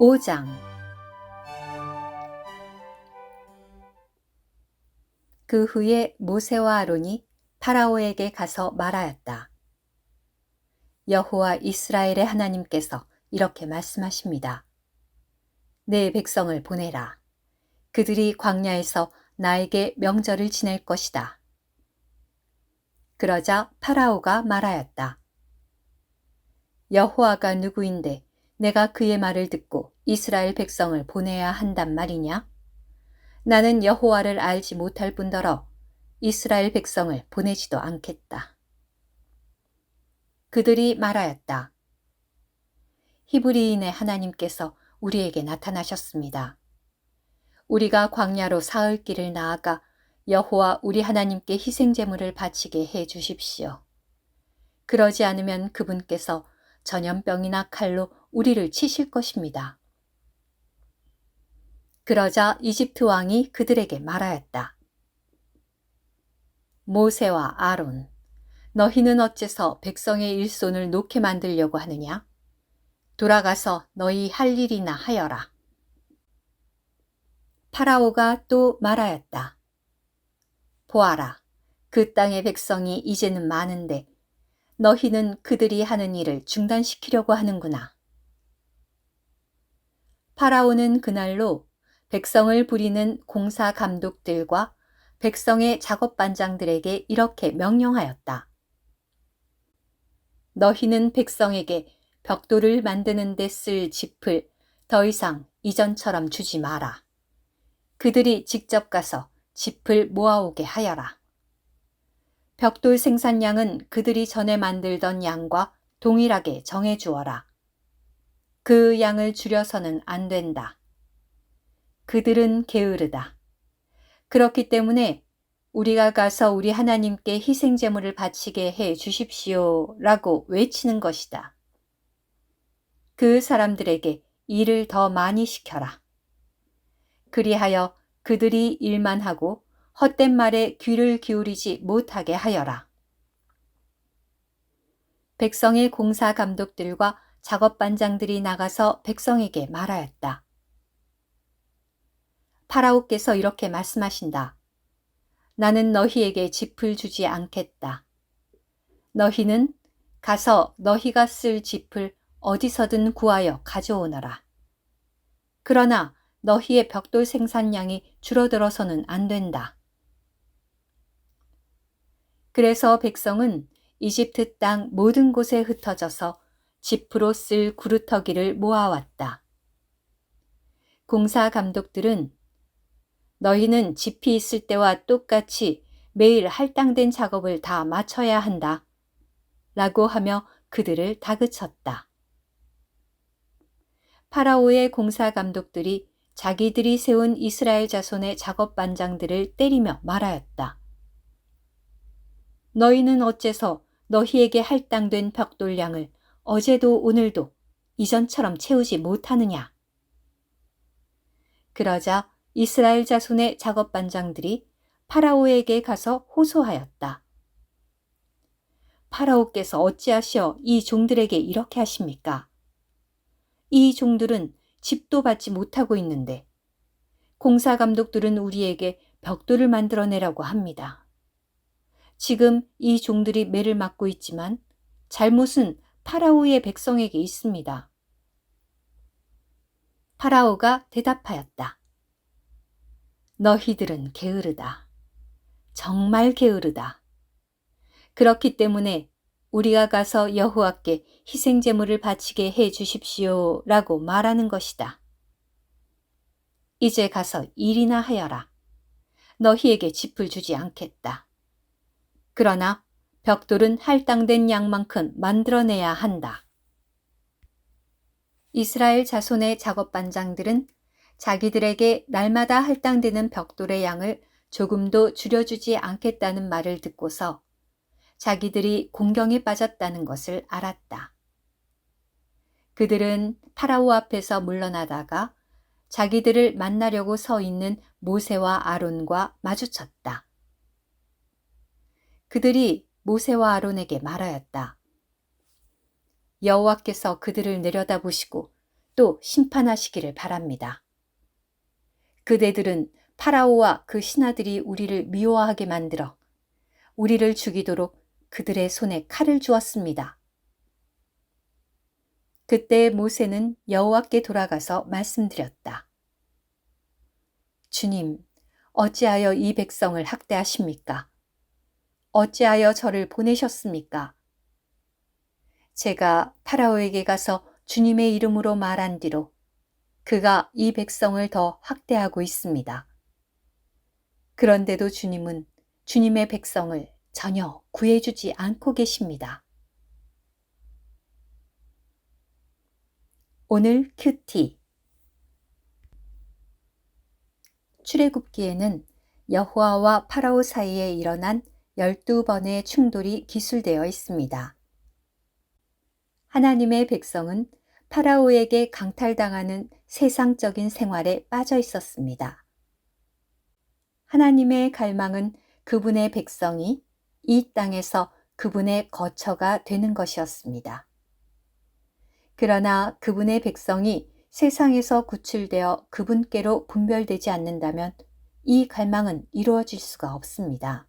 5장 그 후에 모세와 아론이 파라오에게 가서 말하였다. 여호와 이스라엘의 하나님께서 이렇게 말씀하십니다. 내 백성을 보내라. 그들이 광야에서 나에게 명절을 지낼 것이다. 그러자 파라오가 말하였다. 여호와가 누구인데 내가 그의 말을 듣고 이스라엘 백성을 보내야 한단 말이냐? 나는 여호와를 알지 못할 뿐더러 이스라엘 백성을 보내지도 않겠다. 그들이 말하였다. 히브리인의 하나님께서 우리에게 나타나셨습니다. 우리가 광야로 사흘 길을 나아가 여호와 우리 하나님께 희생 제물을 바치게 해 주십시오. 그러지 않으면 그분께서 전염병이나 칼로 우리를 치실 것입니다. 그러자 이집트 왕이 그들에게 말하였다. 모세와 아론, 너희는 어째서 백성의 일손을 놓게 만들려고 하느냐? 돌아가서 너희 할 일이나 하여라. 파라오가 또 말하였다. 보아라, 그 땅의 백성이 이제는 많은데 너희는 그들이 하는 일을 중단시키려고 하는구나. 파라오는 그날로 백성을 부리는 공사 감독들과 백성의 작업 반장들에게 이렇게 명령하였다. 너희는 백성에게 벽돌을 만드는 데 쓸 짚을 더 이상 이전처럼 주지 마라. 그들이 직접 가서 짚을 모아오게 하여라. 벽돌 생산량은 그들이 전에 만들던 양과 동일하게 정해 주어라. 그 양을 줄여서는 안 된다. 그들은 게으르다. 그렇기 때문에 우리가 가서 우리 하나님께 희생제물을 바치게 해 주십시오 라고 외치는 것이다. 그 사람들에게 일을 더 많이 시켜라. 그리하여 그들이 일만 하고 헛된 말에 귀를 기울이지 못하게 하여라. 백성의 공사 감독들과 작업 반장들이 나가서 백성에게 말하였다. 파라오께서 이렇게 말씀하신다. 나는 너희에게 짚을 주지 않겠다. 너희는 가서 너희가 쓸 짚을 어디서든 구하여 가져오너라. 그러나 너희의 벽돌 생산량이 줄어들어서는 안 된다. 그래서 백성은 이집트 땅 모든 곳에 흩어져서 집으로 쓸 구루터기를 모아왔다. 공사 감독들은 너희는 집이 있을 때와 똑같이 매일 할당된 작업을 다 마쳐야 한다. 라고 하며 그들을 다그쳤다. 파라오의 공사 감독들이 자기들이 세운 이스라엘 자손의 작업 반장들을 때리며 말하였다. 너희는 어째서 너희에게 할당된 벽돌량을 어제도 오늘도 이전처럼 채우지 못하느냐? 그러자 이스라엘 자손의 작업 반장들이 파라오에게 가서 호소하였다. 파라오께서 어찌하시어 이 종들에게 이렇게 하십니까? 이 종들은 집도 받지 못하고 있는데 공사 감독들은 우리에게 벽돌을 만들어내라고 합니다. 지금 이 종들이 매를 맞고 있지만 잘못은 파라오의 백성에게 있습니다. 파라오가 대답하였다. 너희들은 게으르다. 정말 게으르다. 그렇기 때문에 우리가 가서 여호와께 희생 제물을 바치게 해 주십시오라고 말하는 것이다. 이제 가서 일이나 하여라. 너희에게 짚을 주지 않겠다. 그러나 벽돌은 할당된 양만큼 만들어내야 한다. 이스라엘 자손의 작업 반장들은 자기들에게 날마다 할당되는 벽돌의 양을 조금도 줄여주지 않겠다는 말을 듣고서 자기들이 공경에 빠졌다는 것을 알았다. 그들은 파라오 앞에서 물러나다가 자기들을 만나려고 서 있는 모세와 아론과 마주쳤다. 그들이 모세와 아론에게 말하였다. 여호와께서 그들을 내려다보시고 또 심판하시기를 바랍니다. 그대들은 파라오와 그 신하들이 우리를 미워하게 만들어 우리를 죽이도록 그들의 손에 칼을 주었습니다. 그때 모세는 여호와께 돌아가서 말씀드렸다. 주님, 어찌하여 이 백성을 학대하십니까? 어찌하여 저를 보내셨습니까? 제가 파라오에게 가서 주님의 이름으로 말한 뒤로 그가 이 백성을 더 학대하고 있습니다. 그런데도 주님은 주님의 백성을 전혀 구해주지 않고 계십니다. 오늘 큐티 출애굽기에는 여호와와 파라오 사이에 일어난 12번의 충돌이 기술되어 있습니다. 하나님의 백성은 파라오에게 강탈당하는 세상적인 생활에 빠져 있었습니다. 하나님의 갈망은 그분의 백성이 이 땅에서 그분의 거처가 되는 것이었습니다. 그러나 그분의 백성이 세상에서 구출되어 그분께로 분별되지 않는다면 이 갈망은 이루어질 수가 없습니다.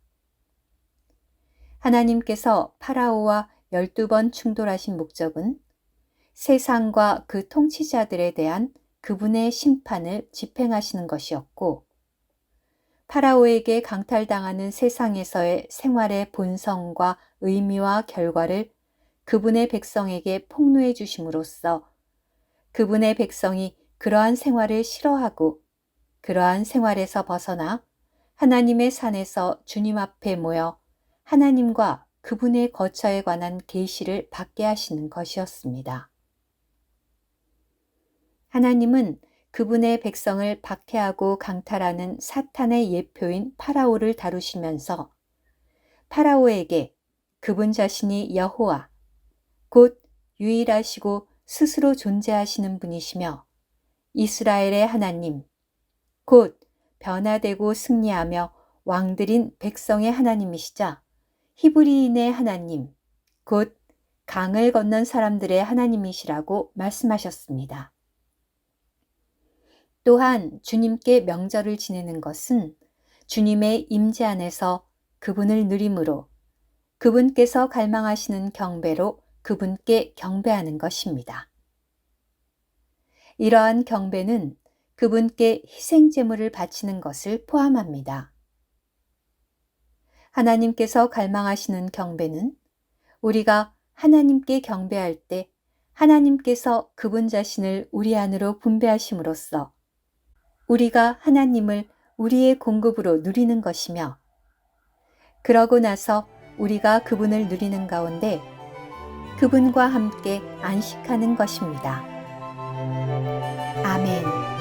하나님께서 파라오와 12번 충돌하신 목적은 세상과 그 통치자들에 대한 그분의 심판을 집행하시는 것이었고, 파라오에게 강탈당하는 세상에서의 생활의 본성과 의미와 결과를 그분의 백성에게 폭로해 주심으로써 그분의 백성이 그러한 생활을 싫어하고 그러한 생활에서 벗어나 하나님의 산에서 주님 앞에 모여 하나님과 그분의 거처에 관한 계시를 받게 하시는 것이었습니다. 하나님은 그분의 백성을 박해하고 강탈하는 사탄의 예표인 파라오를 다루시면서 파라오에게 그분 자신이 여호와, 곧 유일하시고 스스로 존재하시는 분이시며 이스라엘의 하나님, 곧 변화되고 승리하며 왕들인 백성의 하나님이시자 히브리인의 하나님, 곧 강을 건넌 사람들의 하나님이시라고 말씀하셨습니다. 또한 주님께 명절을 지내는 것은 주님의 임재 안에서 그분을 누림으로 그분께서 갈망하시는 경배로 그분께 경배하는 것입니다. 이러한 경배는 그분께 희생 제물을 바치는 것을 포함합니다. 하나님께서 갈망하시는 경배는 우리가 하나님께 경배할 때 하나님께서 그분 자신을 우리 안으로 분배하심으로써 우리가 하나님을 우리의 공급으로 누리는 것이며 그러고 나서 우리가 그분을 누리는 가운데 그분과 함께 안식하는 것입니다. 아멘.